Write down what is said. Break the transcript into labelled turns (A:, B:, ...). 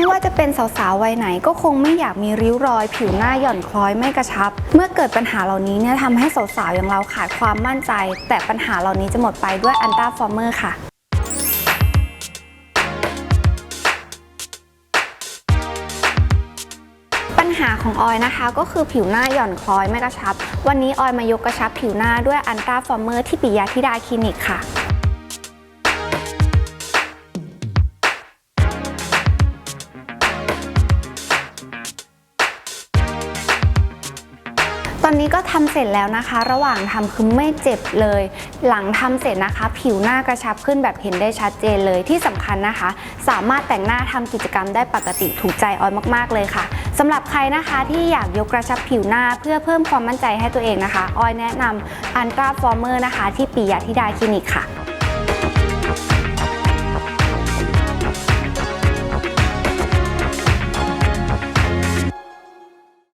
A: ไม่ว่าจะเป็นสาวๆวัยไหนก็คงไม่อยากมีริ้วรอย ผิวหน้าหย่อนคล้อยไม่กระชับ เมื่อเกิดปัญหาเหล่านี้เนี่ยทำให้สาวๆอย่างเราขาดความมั่นใจ แต่ปัญหาเหล่านี้จะหมดไปด้วยอันต้าฟอร์เมอร์ค่ะปัญหาของออยนะคะก็คือผิวหน้าหย่อนคล้อยไม่กระชับ วันนี้ออยมายกกระชับผิวหน้าด้วยอันต้าฟอร์เมอร์ที่ปิยะธิดาคลินิกค่ะ อนนี้ก็ทำเสร็จแล้วนะคะ ระหว่างทำคือไม่เจ็บเลย หลังทำเสร็จนะคะ ผิวหน้ากระชับขึ้นแบบเห็นได้ชัดเจนเลยที่สำคัญนะคะ สามารถแต่งหน้าทำกิจกรรมได้ปกติถูกใจออยมาก ๆ เลยค่ะสำหรับใครนะคะที่อยากยกกระชับผิวหน้าเพื่อเพิ่มความมั่นใจให้ตัวเองนะคะออยแนะนำอันตราฟอร์เมอร์นะคะ ที่ปียะธิดาคลินิกค่ะ